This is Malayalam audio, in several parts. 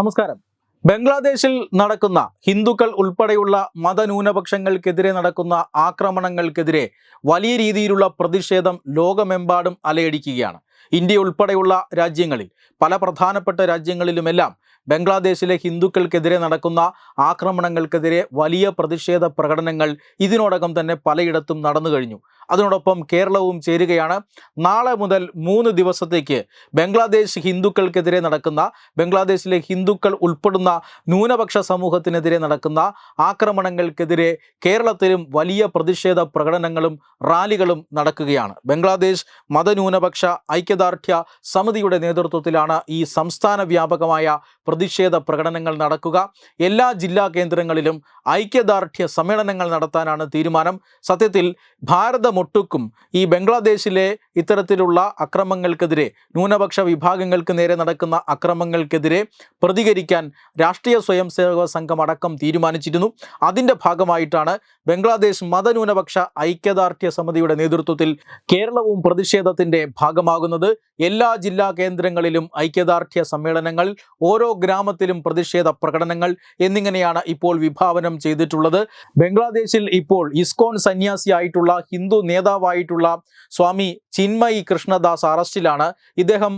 നമസ്കാരം. ബംഗ്ലാദേശിൽ നടക്കുന്ന ഹിന്ദുക്കൾ ഉൾപ്പെടെയുള്ള മതന്യൂനപക്ഷങ്ങൾക്കെതിരെ നടക്കുന്ന ആക്രമണങ്ങൾക്കെതിരെ വലിയ രീതിയിലുള്ള പ്രതിഷേധം ലോകമെമ്പാടും അലയടിക്കുകയാണ്. ഇന്ത്യ ഉൾപ്പെടെയുള്ള രാജ്യങ്ങളിൽ പല പ്രധാനപ്പെട്ട രാജ്യങ്ങളിലുമെല്ലാം ബംഗ്ലാദേശിലെ ഹിന്ദുക്കൾക്കെതിരെ നടക്കുന്ന ആക്രമണങ്ങൾക്കെതിരെ വലിയ പ്രതിഷേധ പ്രകടനങ്ങൾ ഇതിനോടകം തന്നെ പലയിടത്തും നടന്നു കഴിഞ്ഞു. അതിനോടൊപ്പം കേരളവും ചേരുകയാണ്. നാളെ മുതൽ മൂന്ന് ദിവസത്തേക്ക് ബംഗ്ലാദേശ് ഹിന്ദുക്കൾക്കെതിരെ നടക്കുന്ന ബംഗ്ലാദേശിലെ ഹിന്ദുക്കൾ ഉൾപ്പെടുന്ന ന്യൂനപക്ഷ സമൂഹത്തിനെതിരെ നടക്കുന്ന ആക്രമണങ്ങൾക്കെതിരെ കേരളത്തിലും വലിയ പ്രതിഷേധ പ്രകടനങ്ങളും റാലികളും നടക്കുകയാണ്. ബംഗ്ലാദേശ് മതന്യൂനപക്ഷ ഐക്യദാർഢ്യ സമിതിയുടെ നേതൃത്വത്തിലാണ് ഈ സംസ്ഥാന വ്യാപകമായ പ്രതിഷേധ പ്രകടനങ്ങൾ നടക്കുക. എല്ലാ ജില്ലാ കേന്ദ്രങ്ങളിലും ഐക്യദാർഢ്യ സമ്മേളനങ്ങൾ നടത്താനാണ് തീരുമാനം. സത്യത്തിൽ ഭാരതമൊട്ടുക്കും ഈ ബംഗ്ലാദേശിലെ ഇത്തരത്തിലുള്ള അക്രമങ്ങൾക്കെതിരെ ന്യൂനപക്ഷ വിഭാഗങ്ങൾക്ക് നേരെ നടക്കുന്ന അക്രമങ്ങൾക്കെതിരെ പ്രതികരിക്കാൻ രാഷ്ട്രീയ സ്വയം സേവക സംഘം അടക്കം തീരുമാനിച്ചിരുന്നു. അതിന്റെ ഭാഗമായിട്ടാണ് ബംഗ്ലാദേശ് മതന്യൂനപക്ഷ ഐക്യദാർഢ്യ സമിതിയുടെ നേതൃത്വത്തിൽ കേരളവും പ്രതിഷേധത്തിന്റെ ഭാഗമാകുന്നത്. എല്ലാ ജില്ലാ കേന്ദ്രങ്ങളിലും ഐക്യദാർഢ്യ സമ്മേളനങ്ങൾ ഓരോ ഗ്രാമത്തിലും പ്രതിഷേധ പ്രകടനങ്ങൾ എന്നിങ്ങനെയാണ് ഇപ്പോൾ വിഭാവനം ചെയ്തിട്ടുള്ളത്. ബംഗ്ലാദേശിൽ ഇപ്പോൾ ഇസ്കോൺ സന്യാസിയായിട്ടുള്ള ഹിന്ദു നേതാവായിട്ടുള്ള സ്വാമി ചിന്മയി കൃഷ്ണദാസ് അറസ്റ്റിലാണ്. ഇദ്ദേഹം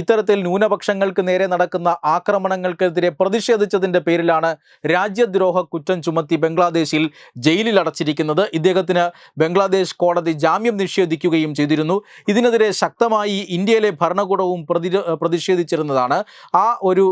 ഇത്തരത്തിൽ ന്യൂനപക്ഷങ്ങൾക്ക് നേരെ നടക്കുന്ന ആക്രമണങ്ങൾക്കെതിരെ പ്രതിഷേധിച്ചതിന്റെ പേരിലാണ് രാജ്യദ്രോഹ കുറ്റം ചുമത്തി ബംഗ്ലാദേശിൽ ജയിലിൽ അടച്ചിരിക്കുന്നത്. ഇദ്ദേഹത്തിന് ബംഗ്ലാദേശ് കോടതി ജാമ്യം നിഷേധിക്കുകയും ചെയ്തിരുന്നു. ഇതിനെതിരെ ശക്തമായി ഇന്ത്യയിലെ ഭരണകൂടവും പ്രതി പ്രതിഷേധിച്ചിരുന്നതാണ്. ആ ഒരു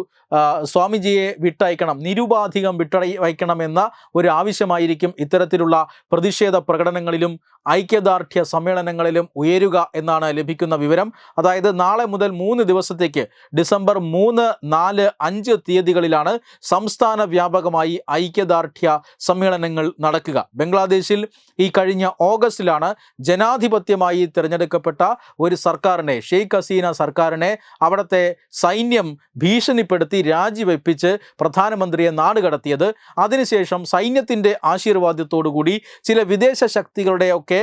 സ്വാമിജിയെ വിട്ടയക്കണം നിരുപാധികം വിട്ടയക്കണം എന്ന ഒരു ആവശ്യമായിരിക്കും ഇത്തരത്തിലുള്ള പ്രതിഷേധ പ്രകടനങ്ങളിലും ഐക്യദാർഢ്യ സമ്മേളനങ്ങളിലും ഉയരുക എന്നാണ് ലഭിക്കുന്ന വിവരം. അതായത് നാളെ മുതൽ മൂന്ന് ദിവസത്തേക്ക് ഡിസംബർ മൂന്ന് നാല് അഞ്ച് തീയതികളിലാണ് സംസ്ഥാന വ്യാപകമായി ഐക്യദാർഢ്യ സമ്മേളനങ്ങൾ നടക്കുക. ബംഗ്ലാദേശിൽ ഈ കഴിഞ്ഞ ഓഗസ്റ്റിലാണ് ജനാധിപത്യമായി തിരഞ്ഞെടുക്കപ്പെട്ട ഒരു സർക്കാരിനെ ഷെയ്ഖ് ഹസീന സർക്കാരിനെ അവിടുത്തെ സൈന്യം ഭീഷണിപ്പെടുത്തി രാജിവെപ്പിച്ച് പ്രധാനമന്ത്രിയെ നാടുകടത്തിയത് അതിനുശേഷം സൈന്യത്തിന്റെ ആശീർവാദത്തോടുകൂടി ചില വിദേശ ശക്തികളുടെയൊക്കെ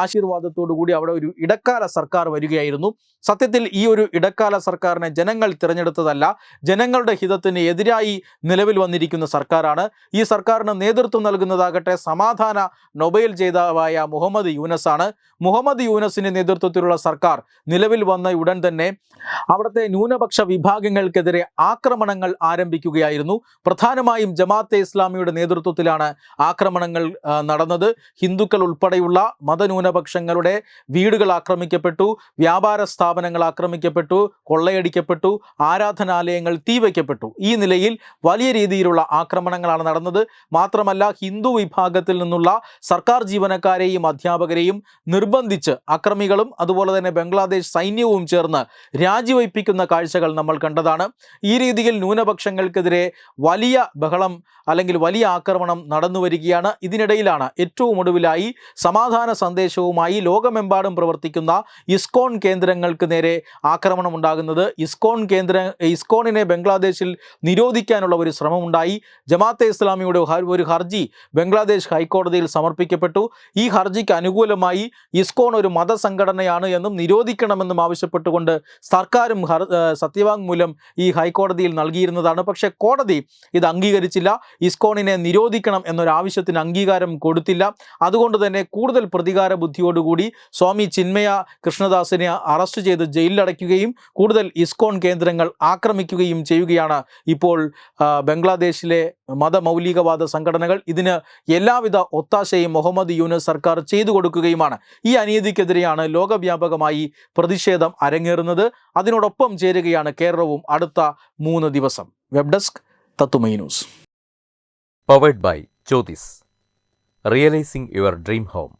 ആശീർവാദത്തോടുകൂടി അവിടെ ഒരു ഇടക്കാല സർക്കാർ വരികയായിരുന്നു. സത്യത്തിൽ ഈ ഒരു ഇടക്കാല സർക്കാരിനെ ജനങ്ങൾ തിരഞ്ഞെടുത്തതല്ല ജനങ്ങളുടെ ഹിതത്തിന് എതിരായി നിലവിൽ വന്നിരിക്കുന്ന സർക്കാരാണ്. ഈ സർക്കാരിന് നേതൃത്വം നൽകുന്നതാകട്ടെ സമാധാന നൊബൈൽ ജേതാവായ മുഹമ്മദ് യൂനസ് ആണ് മുഹമ്മദ് യൂനസിന്റെ നേതൃത്വത്തിലുള്ള സർക്കാർ നിലവിൽ വന്ന ഉടൻ തന്നെ അവിടുത്തെ ന്യൂനപക്ഷ വിഭാഗങ്ങൾക്കെതിരെ ആക്രമണങ്ങൾ ആരംഭിക്കുകയായിരുന്നു. പ്രധാനമായും ജമാഅത്തെ ഇസ്ലാമിയുടെ നേതൃത്വത്തിലാണ് ആക്രമണങ്ങൾ നടന്നത്. ഹിന്ദുക്കൾ ഉൾപ്പെടെയുള്ള മതന്യൂനപക്ഷങ്ങളുടെ വീടുകൾ ആക്രമിക്കപ്പെട്ടു വ്യാപാര സ്ഥാപനങ്ങൾ ആക്രമിക്കപ്പെട്ടു കൊള്ളയടിക്കപ്പെട്ടു ആരാധനാലയങ്ങൾ തീവയ്ക്കപ്പെട്ടു ഈ നിലയിൽ വലിയ രീതിയിലുള്ള ആക്രമണങ്ങളാണ് നടന്നത്. മാത്രമല്ല ഹിന്ദു വിഭാഗത്തിൽ നിന്നുള്ള സർക്കാർ ജീവനക്കാരെയും അധ്യാപകരെയും നിർബന്ധിച്ച് അക്രമികളും അതുപോലെ തന്നെ ബംഗ്ലാദേശ് സൈന്യവും ചേർന്ന് രാജിവയ്പ്പിക്കുന്ന കാഴ്ചകൾ നമ്മൾ കണ്ടതാണ്. ഈ രീതിയിൽ ന്യൂനപക്ഷങ്ങൾക്കെതിരെ വലിയ ബഹളം അല്ലെങ്കിൽ വലിയ ആക്രമണം നടന്നു വരികയാണ് ഇതിനിടയിലാണ് ഏറ്റവും ഒടുവിലായി സമാധാന സന്ദേശവുമായി ലോകമെമ്പാടും പ്രവർത്തിക്കുന്ന ഇസ്കോൺ കേന്ദ്രങ്ങൾക്ക് നേരെ ആക്രമണം ഉണ്ടാകുന്നത് ഇസ്കോൺ കേന്ദ്ര ഇസ്കോണിനെ ബംഗ്ലാദേശിൽ നിരോധിക്കാനുള്ള ഒരു ശ്രമമുണ്ടായി. ജമാഅത്തെ ഇസ്ലാമിയുടെ ഒരു ഹർജി ബംഗ്ലാദേശ് ഹൈക്കോടതിയിൽ സമർപ്പിക്കപ്പെട്ടു. ഈ ഹർജിക്ക് അനുകൂലമായി ഇസ്കോൺ ഒരു മതസംഘടനയാണ് എന്നും നിരോധിക്കണമെന്നും ആവശ്യപ്പെട്ടുകൊണ്ട് സർക്കാരും ഹർ സത്യവാങ്മൂലം ഈ ഹൈക്കോടതിയിൽ നൽകിയിരുന്നതാണ്. പക്ഷെ കോടതി ഇത് അംഗീകരിച്ചില്ല. ഇസ്കോണിനെ നിരോധിക്കണം എന്നൊരു ആവശ്യത്തിന് അംഗീകാരം കൊടുത്തില്ല. അതുകൊണ്ട് തന്നെ കൂടുതൽ പ്രതികാര ബുദ്ധിയോടുകൂടി സ്വാമി ചിന്മയ കൃഷ്ണദാസിനെ അറസ്റ്റ് ചെയ്ത് ജയിലിലടയ്ക്കുകയും കൂടുതൽ ഇസ്കോൺ കേന്ദ്രങ്ങൾ ആക്രമിക്കുകയും ചെയ്യുകയാണ് ഇപ്പോൾ ബംഗ്ലാദേശിലെ മതമൗലികവാദ സംഘടനകൾ. ഇതിന് എല്ലാവിധ ഒത്താശയും മുഹമ്മദ് യൂനസ് സർക്കാർ ചെയ്തു കൊടുക്കുകയുമാണ്. ഈ അനീതിക്കെതിരെയാണ് ലോകവ്യാപകമായി പ്രതിഷേധം അരങ്ങേറുന്നത്. അതിനോടൊപ്പം ചേരുകയാണ് കേരളവും അടുത്ത മൂന്ന് ദിവസം. വെബ് ഡെസ്ക് തത്തുമൈ news. Powered by Jyothis realising your dream home.